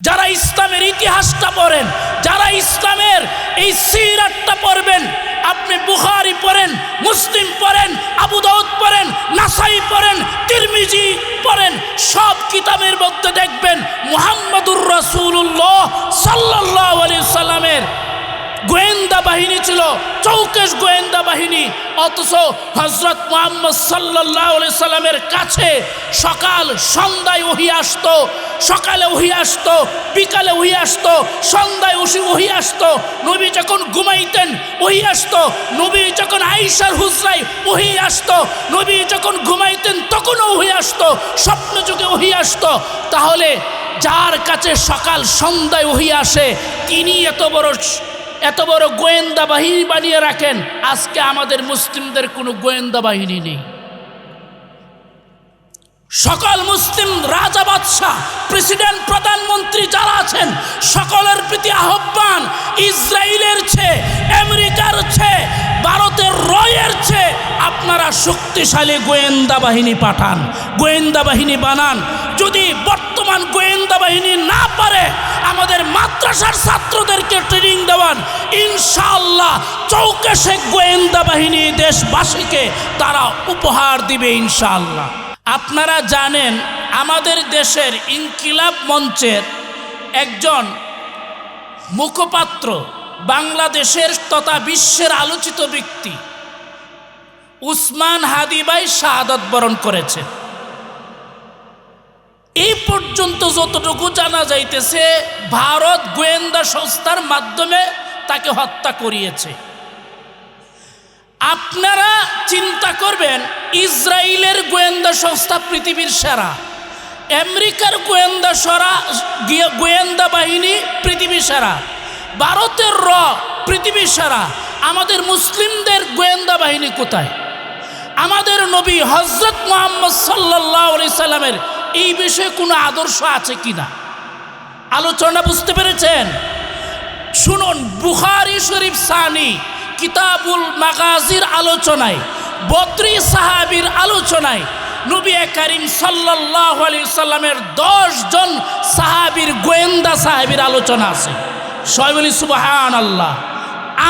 যারা ইসলামের ইতিহাসটা পড়েন, যারা ইসলামের এই সিরাতটা পড়বেন, আপনি বুহারি পড়েন, মুসলিম পড়েন, আবু দাউদ পড়েন, নাসাই পড়েন, তিরমিজি পড়েন, সব কিতাবের মধ্যে দেখবেন মোহাম্মদুর রসুল্লাহ সাল্লাহ আলি সাল্লামের গোয়েন্দা বাহিনী ছিল, চৌকেশ গোয়েন্দা বাহিনী। অথচ হজরত মোহাম্মদ সাল্লাহ সাল্লামের কাছে সকাল সন্ধ্যায় ওহি আসতো, সকালে ওহি আসত, বিকালে ওহি আসতো, সন্ধ্যায় ওসি ওহি আসতো, নবী যখন ঘুমাইতেন, ওহি আসত, নবী যখন আইসার হুজরাই ওহি আসত, নবী যখন ঘুমাইতেন তখনও ওহি আসত স্বপ্ন যুগে ওহি আসতো। তাহলে যার কাছে সকাল সন্ধ্যায় ওহি আসে, তিনি এত বড় এত বড় গোয়েন্দা বাহিনী বানিয়ে রাখেন, আজকে আমাদের মুসলিমদের কোনো গোয়েন্দা বাহিনী নেই। সকল মুসলিম রাজা বাদশাহ, প্রেসিডেন্ট, প্রধানমন্ত্রী যারা আছেন, সকলের প্রতি আহ্বান, ইসরায়েলের ছে আমেরিকার ছে ভারতের রয়ের চেয়ে আপনারা শক্তিশালী গোয়েন্দা বাহিনী পাঠান, গোয়েন্দা বাহিনী বানান। যদি বর্তমান গোয়েন্দা বাহিনী না পারে, আমাদের মাদ্রাসার ছাত্রদেরকে ট্রেনিং দেওয়ান। ইনশাআল্লাহ চৌকেশে গোয়েন্দা বাহিনী দেশবাসীকে তারা উপহার দিবে ইনশাআল্লাহ। আপনারা জানেন, আমাদের দেশের ইনকিলাব মঞ্চের একজন মুখপাত্র বাংলাদেশের তথা বিশ্বের আলোচিত ব্যক্তি উসমান হাদিবাই শাহাদত বরণ করেছেন এই পর্যন্ত যতটুকু জানা যাইতেছে, ভারত গোয়েন্দা সংস্থার মাধ্যমে তাকে হত্যা করিয়েছে। আপনারা চিন্তা করবেন ইসরায়েলের গোয়েন্দা সংস্থা পৃথিবীর সেরা, আমেরিকার গোয়েন্দা সরা গোয়েন্দা বাহিনী পৃথিবী সেরা। ভারতের র, পৃথিবী সারা। আমাদের মুসলিমদের গোয়েন্দা বাহিনী কোথায়? আমাদের নবী হজরত মোহাম্মদ সাল্লাহ সাল্লামের এই বিষয়ে কোনো আদর্শ আছে কিনা? আলোচনা বুঝতে পেরেছেন? শুনুন, বুখারি শরীফ সানি কিতাবুল মাগাজির আলোচনায়, বদ্রি সাহাবির আলোচনায় নবী করিম সাল্লাহ আলি সাল্লামের দশ জন সাহাবির গোয়েন্দা সাহাবির আলোচনা আছে। সবাই বলি সুবাহান আল্লাহ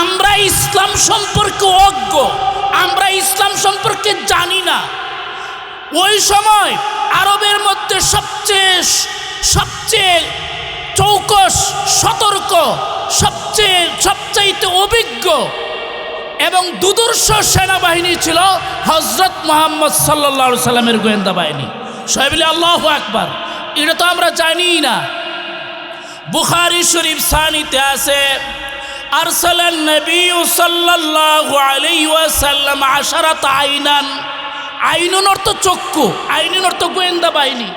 আমরা ইসলাম সম্পর্কে অজ্ঞ, আমরা ইসলাম সম্পর্কে জানি না। ওই সময় আরবের মধ্যে সবচেয়ে সবচেয়ে চৌকস, সতর্ক, সবচেয়ে, সবচাইতে অভিজ্ঞ এবং দুদর্শ সেনাবাহিনী ছিল হজরত মোহাম্মদ সাল্লা সাল্লামের গোয়েন্দা বাহিনী। সাহেবলি আল্লাহ আকবার। এটা তো আমরা জানি না। বুখারি শরীফ সানিতে আছে আরসালান নবী সাল্লাল্লাহু আলাইহি ওয়াসাল্লাম আশারাত আইনান। আইনুন অর্থ চক্ষু, আইনুন অর্থ গোয়েন্দা বাহিনী।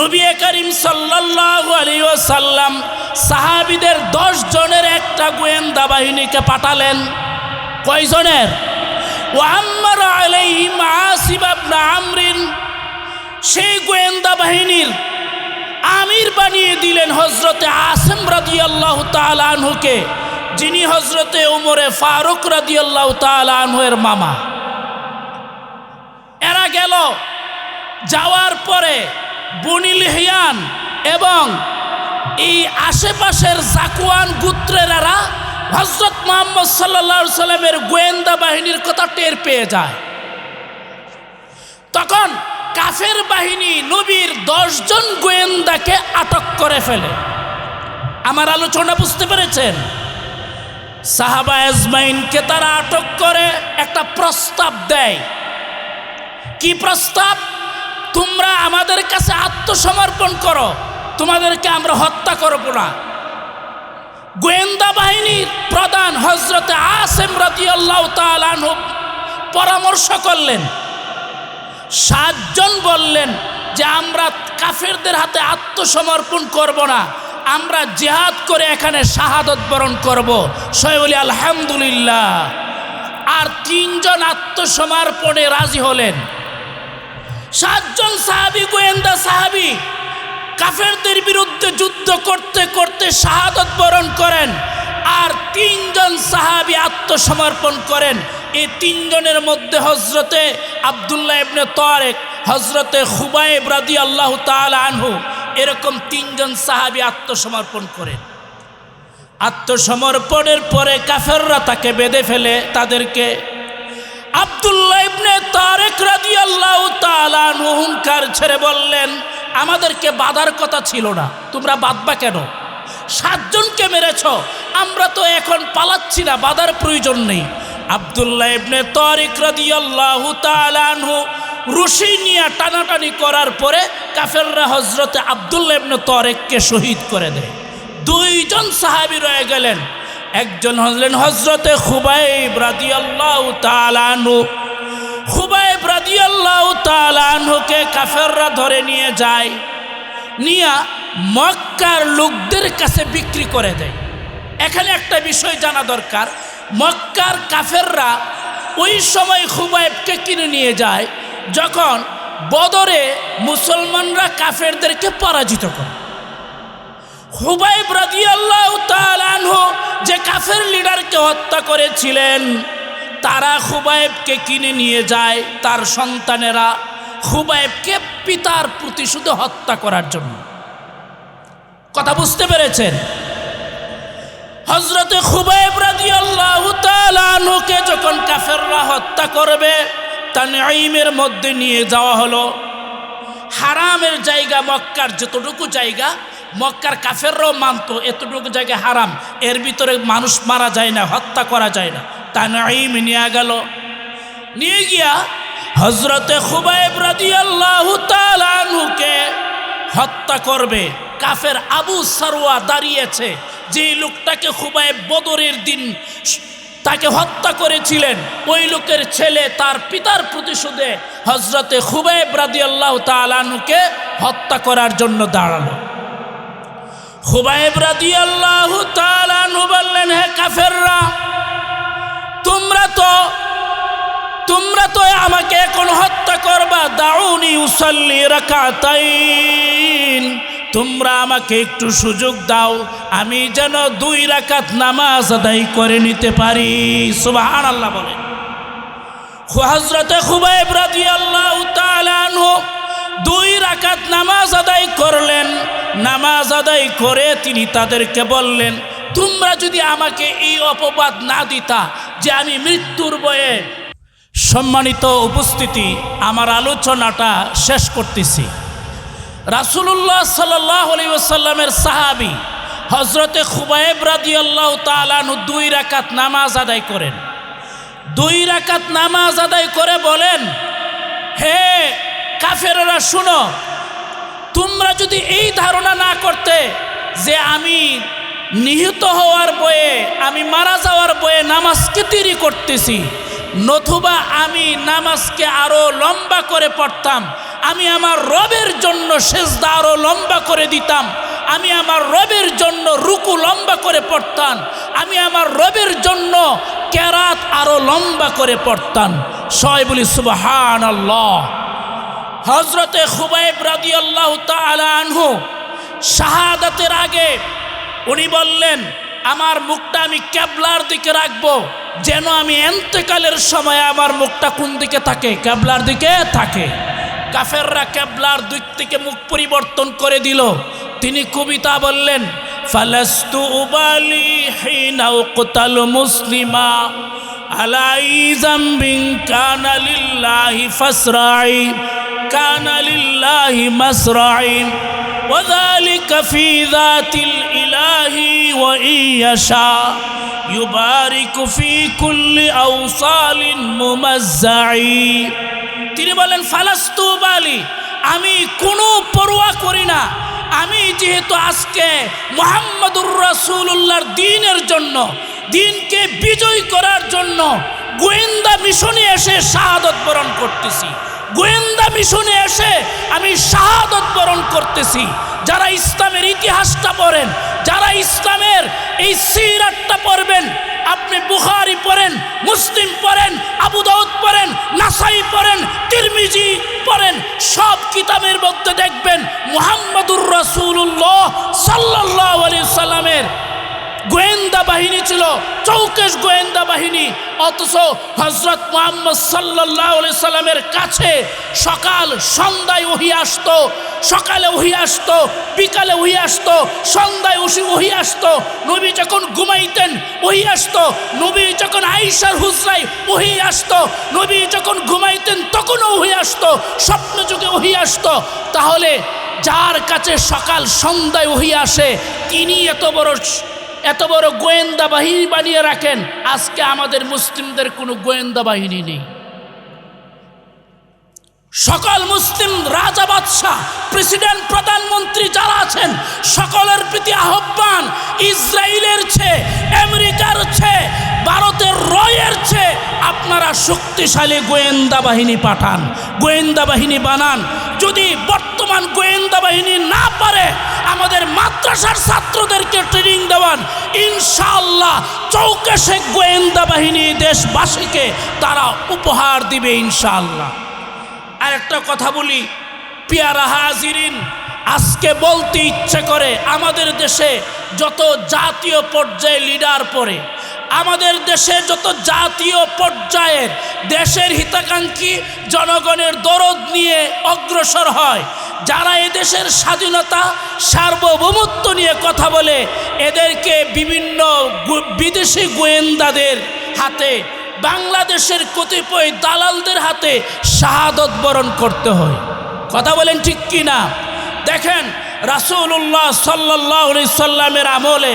নবী করিম সাল্লাল্লাহু আলাইহি ওয়াসাল্লাম সাহাবীদের দশ জনের একটা গোয়েন্দা বাহিনীকে পাঠালেন। কয়জনের? ও আম্মার আলাইহিম আসিব ইবনে আমরিন। সেই গোয়েন্দা বাহিনীর আমির বানিয়ে দিলেন হজরতে আসেম রাদিয়াল্লাহ তাআলা আনহুকে, যিনি হজরতে উমরে ফারুক রাদিয়াল্লাহ তাআলা আনহুয়ের মামা। এরা গেল। যাওয়ার পরে বনিল হিয়ান এবং এই আশেপাশের জাকুয়ান গুত্রেরারা হজরত মোহাম্মদ সাল্লা সাল্লামের গোয়েন্দা বাহিনীর কথা টের পেয়ে যায়। তখন কাফের বাহিনী নবীর দশজন গোয়েন্দাকে আটক করে ফেলে। আমার আলোচনা বুঝতে পেরেছেন? সাহাবা এজমাইনকে তারা আটক করে একটা প্রস্তাব দেয়। কি প্রস্তাব? তোমরা আমাদের কাছে আত্মসমর্পণ করো, তোমাদেরকে আমরা হত্যা করব না। গোয়েন্দা বাহিনীর প্রধান হজরতে আসেম রাদিয়াল্লাহু তাআলা আনহু পরামর্শ করলেন সাতজন বললেন যে আমরা কাফেরদের হাতে আত্মসমর্পণ করব না, আমরা জেহাদ করে এখানে শাহাদত বরণ করব। সবাই বলি, আলহামদুলিল্লাহ। আর তিনজন আত্মসমর্পণে রাজি হলেন। সাতজন সাহাবি, গোয়েন্দা সাহাবি কাফেরদের বিরুদ্ধে যুদ্ধ করতে করতে শাহাদত বরণ করেন, আর তিনজন সাহাবি আত্মসমর্পণ করেন। এই তিনজনের মধ্যে হজরতে আবদুল্লাহ ইবনে তারেক হজরতে খুবাইব রাদি আল্লাহ তাল আনহু এরকম তিনজন সাহাবি আত্মসমর্পণ করেন আত্মসমর্পণের পরে কাফেররা তাকে বেঁধে ফেলে তাদেরকে। আব্দুল্লাহ ইবনে তারেক রাদিয়াল্লাহু তাআলা হুঙ্কার ছেড়ে বললেন, আমাদেরকে বাধার কথা ছিল না, তোমরা বাঁধবা কেন? সাতজনকে মেরেছ, আমরা তো এখন পালাচ্ছি না, বাধার প্রয়োজন নেই। আব্দুল্লাহ ইবনে তারিক রাদিয়াল্লাহু তাআলা আনহু রশি নিয়ে টানাটানি করার পরে কাফেররা হজরতে আব্দুল্লাহ ইবনে তারেককে শহীদ করে দেয়। দুইজন সাহাবী রয়ে গেলেন। একজন হলেন হজরতে খুবাইব রাদিয়াল্লাহু তাআলা আনহু। খুবাইব রাদিয়াল্লাহু তাআলা আনহুকে কাফেররা ধরে নিয়ে যায়, নিয়া মক্কার লোকদের কাছে বিক্রি করে দেয়। এখানে একটা বিষয় জানা দরকার মক্কার কাফেররা ওই সময় খুবাইবকে কিনে নিয়ে যায়, যখন বদরে মুসলমানরা কাফেরদেরকে পরাজিত করে। হুবাইব রাদিয়াল্লাহু তাআলা আনহু যে কাফের লিডারকে হত্যা করেছিলেন, তারা খুবাইবকে কিনে নিয়ে যায় তার সন্তানেরা খুবাইবকে পিতার প্রতিশোধে হত্যা করার জন্য। কথা বুঝতে পেরেছেন? হজরতে খুবাইব রাদিয়াল্লাহু তাআলা আনহুকে যখন কাফেররা হত্যা করবে তানঈমের মধ্যে নিয়ে যাওয়া হলো। হারামের জায়গা মক্কার যতটুকু জায়গা, মক্কার কাফেররাও মানতো এতটুকু জায়গা হারাম, এর ভিতরে মানুষ মারা যায় না, হত্যা করা যায় না তানঈম নিয়ে গেল। নিয়ে গিয়া হজরতে খুবাইব রাদিয়াল্লাহু তাআলা আনহুকে হত্যা করবে। কাফের আবু সারওয়া দাঁড়িয়েছে যে লোকটাকে খুবাইব বদরের দিন তাকে হত্যা করেছিলেন, ওই লোকের ছেলে তার পিতার প্রতিশোধে হজরতে খুবাইব রাদিয়াল্লাহু আল্লাহ আনহুকে হত্যা করার জন্য দাঁড়াল। আনহু বললেন তোমরা তো তোমরা তো আমাকে এখন হত্যা করবা, দাউনি উসাল্লি রাকাতাইন। তোমরা আমাকে একটু সুযোগ দাও, আমি যেন দুই রাকাত নামাজ আদায় করে নিতে পারি। সুবাহান আল্লাহ বলেন হজরতে খুবাইব তাআলা আনহু দুই রাকাত নামাজ আদায় করলেন। নামাজ আদায় করে তিনি তাদেরকে বললেন, তোমরা যদি আমাকে এই অপবাদ না দিতা যে আমি মৃত্যুর বয়ে সম্মানিত উপস্থিতি, আমার আলোচনাটা শেষ করতেছি। রাসুলুল্লাহ সাল্লামের সাহাবি হজরতে খুবাইব রাদি আল্লাহ তালানু দুই রাকাত নামাজ আদায় করেন। দুই রাকাত নামাজ আদায় করে বলেন, হে কাফেররা, শুনো, তোমরা যদি এই ধারণা না করতে যে আমি নিহত হওয়ার বয়ে, আমি মারা যাওয়ার বয়ে নামাজকে তিরি করতেছি নতুবা আমি নামাজকে আরও লম্বা করে পড়তাম। আমি আমার রবের জন্য সেজদা আরও লম্বা করে দিতাম। আমি আমার রবের জন্য রুকু লম্বা করে পড়তাম। আমি আমার রবের জন্য ক্যারাত আরও লম্বা করে পড়তাম। সয় বলি সুবাহান আল্লাহ হজরতে খুবাইব রাদি আল্লাহ আনহু শাহাদাতের আগে উনি বললেন আমার মুখটা আমি ক্যাবলার দিকে রাখবো যেন আমি এন্তেকালের সময় আমার মুখটা কোন দিকে থাকে ক্যাবলার দিকে থাকে কাফেররা ক্যাবলার দিক থেকে মুখ পরিবর্তন করে দিল তিনি কবিতা বললেন ফালাস্তু উবালি হিনাও কোতাল মুসলিমা আলাই জাম্বিং কানা লিল্লাহি ফাসরাই কানা লিল্লাহি মাসরাই وذلك في ذات الإله وإن يشاء يبارك في كل أوصال ممزع তিনি বলেন ফালাস্তু বালি আমি কোনো পরোয়া করি না আমি যেহেতু আজকে মোহাম্মদুর রাসূলুল্লাহর দিনের জন্য দিনকে বিজয় করার জন্য গোয়েন্দা মিশনে এসে শাহাদত বরণ করতেছি গোয়েন্দা মিশনে এসে আমি শাহাদত বরণ করতেছি যারা ইসলামের ইতিহাসটা পড়েন যারা ইসলামের এই সিরাতটা পড়বেন, আপনি বুখারি পড়েন, মুসলিম পড়েন, আবু দাউদ পড়েন, নাসাই পড়েন, তিরমিজি পড়েন, সব কিতাবের মধ্যে দেখবেন মুহাম্মদুর রাসূলুল্লাহ সাল্লাল্লাহু আলাইহি সাল্লামের গোয়েন্দা বাহিনী ছিল, চৌকেশ গোয়েন্দা বাহিনী। অথচ হজরত মোহাম্মদ সাল্লাহ সাল্লামের কাছে সকাল সন্ধ্যায় ওহি আসতো, সকালে ওহি আসতো, বিকালে ওহি আসতো, সন্ধ্যায় ওসি ওহি আসত, নবী যখন ঘুমাইতেন, ওহি আসত, নবী যখন আইসার হুজরাই ওহি আসত, নবী যখন ঘুমাইতেন তখনও ওহি আসত স্বপ্ন যুগে ওহি আসতো। তাহলে যার কাছে সকাল সন্ধ্যায় ওহি আসে, তিনি এত বড় এত বড় গোয়েন্দা বাহিনী বানিয়ে রাখেন আজকে আমাদের মুসলিমদের কোনো গোয়েন্দা বাহিনী নেই। সকল মুসলিম রাজা বাদশাহ, প্রেসিডেন্ট, প্রধানমন্ত্রী যারা আছেন, সকলের প্রতি আহ্বান ইসরায়েলের চেয়ে, আমেরিকার চেয়ে, ভারতের রয়ের চেয়ে আপনারা শক্তিশালী গোয়েন্দা বাহিনী পাঠান, গোয়েন্দা বাহিনী বানান। যদি বর্তমান গোয়েন্দা বাহিনী না পারে, আমাদের মাদ্রাসার ছাত্রদেরকে ট্রেনিং দেওয়ান, ইনশাআল্লাহ চৌকেশে গোয়েন্দা বাহিনী দেশবাসীকে তারা উপহার দিবে ইনশাআল্লাহ। আর একটা কথা বলি। পিয়ারা হাজিরিন, আজকে বলতে ইচ্ছে করে আমাদের দেশে যত জাতীয় পর্যায়ে লিডার পড়ে, আমাদের দেশে যত জাতীয় পর্যায়ের দেশের হিতাকাঙ্ক্ষী জনগণের দরদ নিয়ে অগ্রসর হয়, যারা এদেশের স্বাধীনতা, সার্বভৌমত্ব নিয়ে কথা বলে, এদেরকে বিভিন্ন বিদেশি গোয়েন্দাদের হাতে বাংলাদেশের কতিপয় দালালদের হাতে শাহাদত বরণ করতে হয়। কথা বলেন ঠিক কি না দেখেন, রাসূলুল্লাহ সাল্লাহ সাল্লামের আমলে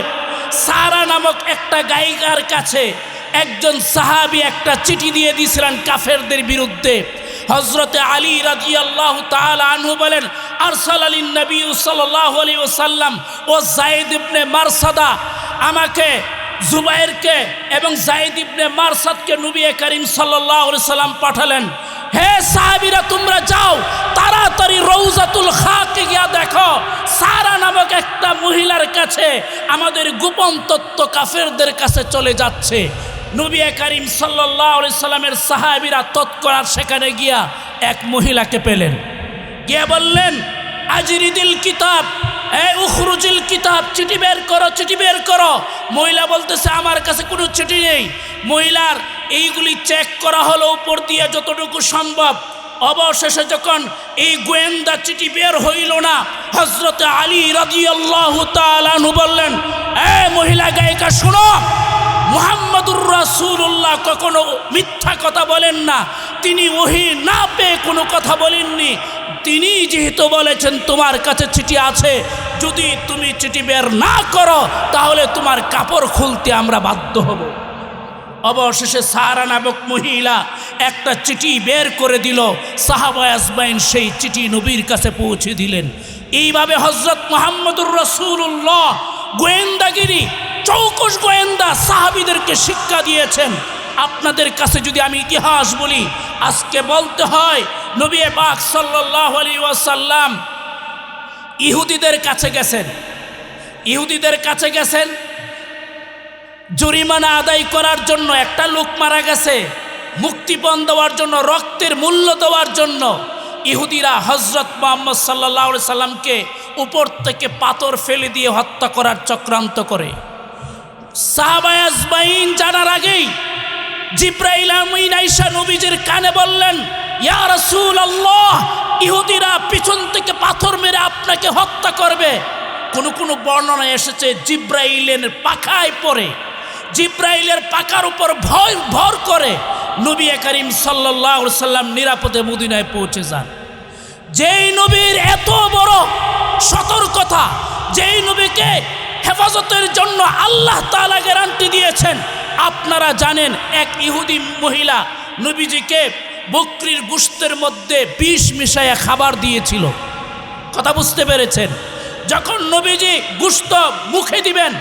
সারা নামক একটা গায়িকার কাছে একজন সাহাবি একটা চিঠি দিয়ে দিয়েছিলেন কাফেরদের বিরুদ্ধে। হজরতে আলী রাজি আল্লাহ আনহু বলেন আরসাল আলী নবী সাল্লাহ আলী ওসাল্লাম ও জাইদ ইবনে মারসাদা আমাকে জুবাইরকে এবং জাইদ ইবনে মারসাদকে নবী করিম সাল্লাহ সাল্লাম পাঠালেন, হে সাহাবিরা, তোমরা যাও, তাড়াতাড়ি রৌজাতুল খাকে গিয়া দেখো, সারা নামক একটা মহিলার কাছে আমাদের গোপন তত্ত্ব কাফেরদের কাছে চলে যাচ্ছে। নবী করিম সাল্লাহ সাল্লামের সাহাবিরা তৎকরার সেখানে গিয়া এক মহিলাকে পেলেন। গিয়ে বললেন, আজিরিদিল কিতাব এ উখরুজিল কিতাব, চিঠি বের করো, চিঠি বের করো। মহিলা বলতেছে, আমার কাছে কোনো চিঠি নেই। মহিলার এইগুলি চেক করা হলো উপর দিয়ে যতটুকু সম্ভব। অবশেষে যখন এই গোয়েন্দা চিঠি বের হইল না আলী বললেন মহিলা গায়িকা কখনো মিথ্যা কথা বলেন না। তিনি ওহি না পেয়ে কোনো কথা বলেননি। তিনি যেহেতু বলেছেন, তোমার কাছে চিঠি আছে, যদি তুমি চিঠি বের না করো, তাহলে তোমার কাপড় খুলতে আমরা বাধ্য হব। অবশেষে সাহারা নামক মহিলা একটা চিঠি বের করে দিল। সাহাবা আসবাইন সেই চিঠি নবীর কাছে পৌঁছে দিলেন। এইভাবে হজরত মোহাম্মদুর রসুল্লাহ গোয়েন্দাগিরি চৌকশ গোয়েন্দা সাহাবিদেরকে শিক্ষা দিয়েছেন। আপনাদের কাছে যদি আমি ইতিহাস বলি, আজকে বলতে হয় নবী পাক সাল্লাহ আলী ওয়াসাল্লাম ইহুদিদের কাছে গেছেন। ইহুদিদের কাছে গেছেন। জরিমানা আদায় করার জন্য একটা লোক মারা গেছে, মুক্তিপণ দেওয়ার জন্য, রক্তের মূল্য দেওয়ার জন্য। ইহুদিরা হজরত মোহাম্মদ সাল্লাহ সাল্লামকে উপর থেকে পাথর ফেলে দিয়ে হত্যা করার চক্রান্ত করে। সাহাবায়াজবাইন জানার আগেই জিব্রাইল আমিন আইসা নবীজির কানে বললেন ইয়া আল্লাহ ইহুদিরা পিছন থেকে পাথর মেরে আপনাকে হত্যা করবে। কোন কোন বর্ণনা এসেছে, জিব্রাইলের পাখায় পড়ে। জিব্রাইলের পাকার উপর ভয়, ভর করে। নবী করিম সাল্লাহ সাল্লাম নিরাপদে মদিনায় পৌঁছে যান। যেই নবীর এত বড় সতর্কতা, যেই নবীকে হেফাজতের জন্য আল্লাহ তালা গ্যারান্টি দিয়েছেন, আপনারা জানেন, এক ইহুদি মহিলা নবীজিকে বকরির গুস্তের মধ্যে বিষ মিশাইয়া খাবার দিয়েছিল। কথা বুঝতে পেরেছেন? যখন নবীজি গুস্ত মুখে দিবেন,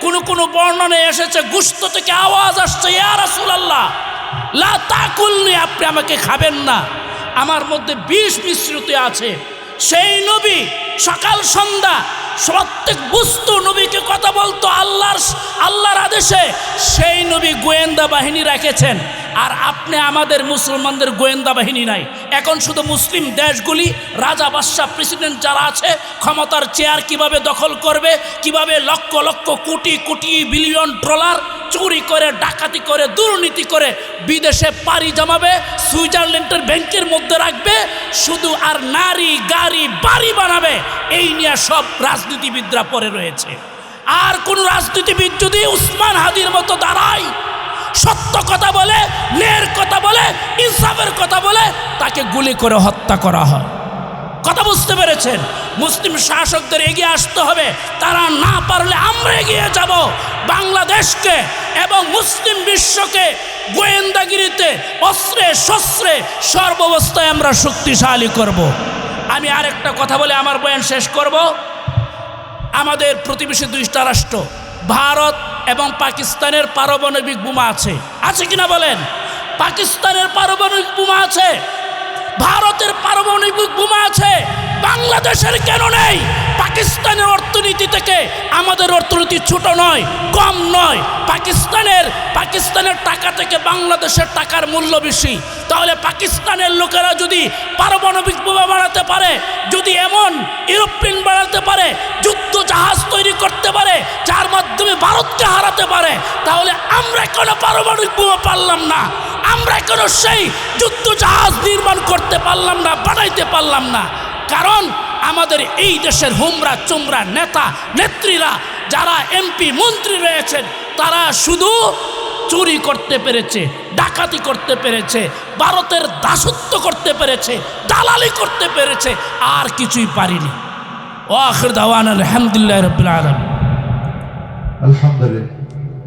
কোনো কোনো বর্ণনে এসেছে, গুস্ত থেকে আওয়াজ আসছে, ইয়া রাসূলুল্লাহ, লা আপনি আমাকে খাবেন না। আমার মধ্যে বিষ মিশ্রিত আছে। সেই নবী সকাল, সন্ধ্যা প্রত্যেক বস্তু নবীকে কথা বলতো, আল্লাহর আল্লাহর আদেশে। সেই নবী গোয়েন্দা বাহিনী রেখেছেন। আর আপনি আমাদের মুসলমানদের গোয়েন্দা বাহিনী নাই। এখন শুধু মুসলিম দেশগুলি, রাজা, বাদশাহ প্রেসিডেন্ট যারা আছে, ক্ষমতার চেয়ার কীভাবে দখল করবে, কীভাবে লক্ষ লক্ষ কোটি কোটি বিলিয়ন ডলার চুরি করে, ডাকাতি করে, দুর্নীতি করে বিদেশে পাড়ি জমাবে, সুইজারল্যান্ডের ব্যাংকের মধ্যে রাখবে, শুধু আর নারী, গাড়ি, বাড়ি বানাবে, এই নিয়ে সব রাজনীতিবিদরা পরে রয়েছে। আর কোন রাজনীতিবিদ যদি উসমান হাদির মতো দাঁড়ায় সত্য কথা বলে নের কথা বলে, ইনসাফের কথা বলে, তাকে গুলি করে হত্যা করা হয়। কথা বুঝতে পেরেছেন? মুসলিম শাসকদের এগিয়ে আসতে হবে। তারা না পারলে আমরা এগিয়ে যাব। বাংলাদেশকে এবং মুসলিম বিশ্বকে গোয়েন্দাগিরিতে অস্ত্রে, শস্ত্রে সর্বাবস্থায় আমরা শক্তিশালী করব। আমি আরেকটা কথা বলে আমার বয়ান শেষ করব। আমাদের প্রতিবেশী দুইটা রাষ্ট্র, ভারত এবং পাকিস্তানের পারমাণবিক বোমা আছে। আছে কিনা বলেন? পাকিস্তানের পারমাণবিক বোমা আছে। ভারতের পারমাণবিক বোমা আছে। বাংলাদেশের কেন নেই? পাকিস্তানের অর্থনীতি থেকে আমাদের অর্থনীতি ছোট নয়, কম নয়। পাকিস্তানের পাকিস্তানের টাকা থেকে বাংলাদেশের টাকার মূল্য বেশি। তাহলে পাকিস্তানের লোকেরা যদি পারমাণবিক বোমা বানাতে পারে, যদি এমন ইউরোপ্লেন বানাতে পারে, যুদ্ধ জাহাজ তৈরি করতে পারে, যার মাধ্যমে ভারতকে হারাতে পারে, তাহলে আমরা কোনো পারমাণবিক বোমা পারলাম না। আমরা কোনো সেই যুদ্ধ জাহাজ নির্মাণ করতে পারলাম না, বানাইতে পারলাম না। কারণ আমাদের এই দেশের হুমরা, চুমরা নেতা, নেত্রীরা, যারা এমপি, মন্ত্রী রয়েছেন, তারা শুধু চুরি করতে পেরেছে, ডাকাতি করতে পেরেছে, ভারতের দাসত্ব করতে পেরেছে, দালালি করতে পেরেছে, আর কিছুই পারিনি। ও আখির দাওয়ান, আলহামদুলিল্লাহ রবিল আলম আলহামদুলিল্লাহ।